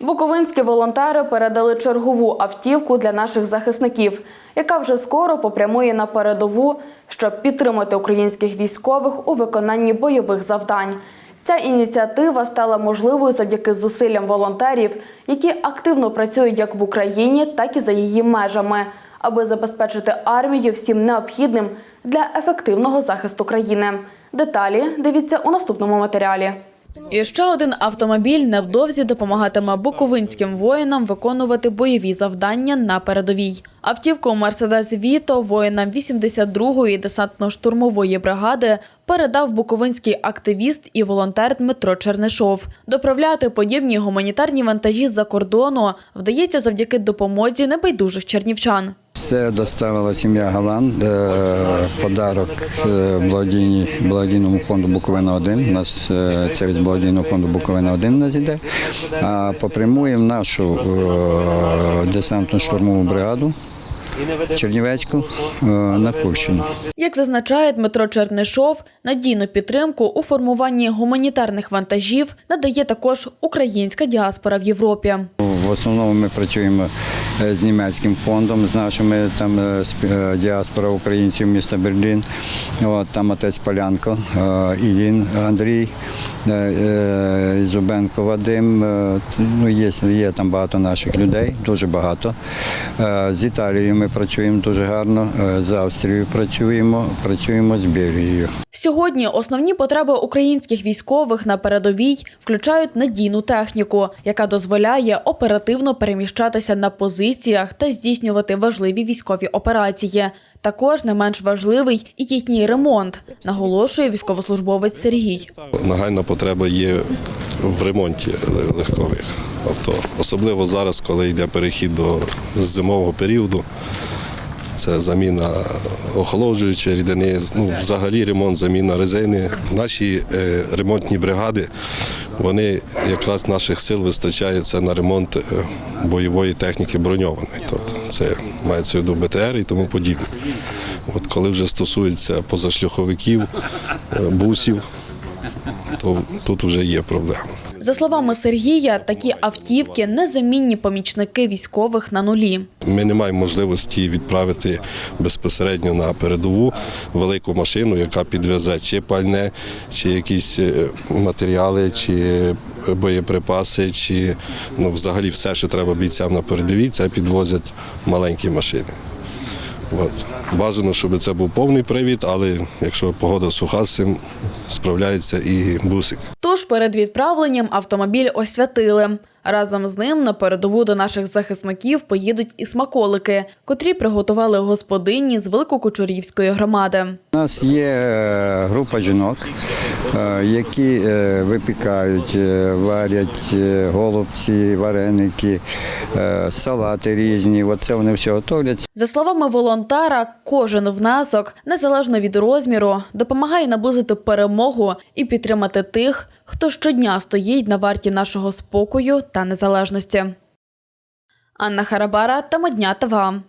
Буковинські волонтери передали чергову автівку для наших захисників, яка вже скоро попрямує на передову, щоб підтримати українських військових у виконанні бойових завдань. Ця ініціатива стала можливою завдяки зусиллям волонтерів, які активно працюють як в Україні, так і за її межами, аби забезпечити армію всім необхідним для ефективного захисту країни. Деталі дивіться у наступному матеріалі. І ще один автомобіль невдовзі допомагатиме буковинським воїнам виконувати бойові завдання на передовій. Автівку Мерседес Віто воїнам 82-ї десантно-штурмової бригади передав буковинський активіст і волонтер Дмитро Чернишов. Доправляти подібні гуманітарні вантажі з-за кордону вдається завдяки допомозі небайдужих чернівчан. Це доставила сім'я Галан, е, подарок е, благодійному фонду Буковина 1. У нас е, це від благодійного фонду Буковина 1 у нас іде. А попрямує в нашу е, десантно-штурмову бригаду Чернівецьку на Курщину. Як зазначає Дмитро Чернишов, надійну підтримку у формуванні гуманітарних вантажів надає також українська діаспора в Європі. В основному ми працюємо е, з німецьким фондом, з нашими там е, е, діаспора українців міста Берлін. От, там отець Полянко, Ілін Андрій, Зубенко Вадим. Ну, є, є там багато наших людей, дуже багато. З Італією ми працюємо дуже гарно, з Австрією працюємо, працюємо з Бельгією. Сьогодні основні потреби українських військових на передовій включають надійну техніку, яка дозволяє оперативно переміщатися на позиціях та здійснювати важливі військові операції. Також не менш важливий і їхній ремонт, наголошує військовослужбовець Сергій. Нагальна потреба є в ремонті легкових авто. Особливо зараз, коли йде перехід до зимового періоду. Це заміна охолоджуючої рідини, ну, взагалі ремонт, заміна резини. Наші е, ремонтні бригади, вони якраз наших сил вистачає це на ремонт е, бойової техніки броньованої. Тобто це мається в виду БТР і тому подібне. От коли вже стосується позашляховиків, е, бусів, то тут вже є проблема. За словами Сергія, такі автівки незамінні помічники військових на нулі. Ми не маємо можливості відправити безпосередньо на передову велику машину, яка підвезе чи пальне, чи якісь е, матеріали, чи боєприпаси, чи ну, взагалі все, що треба бійцям на передовій, це підвозять маленькі машини. От. Бажано, щоб це був повний привід, але якщо погода суха, з цим справляється і бусик. Тож перед відправленням автомобіль освятили. Разом з ним на передову до наших захисників поїдуть і смаколики, котрі приготували господині з Великокучурівської громади. У нас є е, група жінок, е, які е, випікають, варять голубці, вареники, салати різні. Оце вони все готовлять. За словами волонтера, кожен внесок, незалежно від розміру, допомагає наблизити перемогу і підтримати тих, хто щодня стоїть на варті нашого спокою та незалежності. Анна Харабара та Модня ТВ.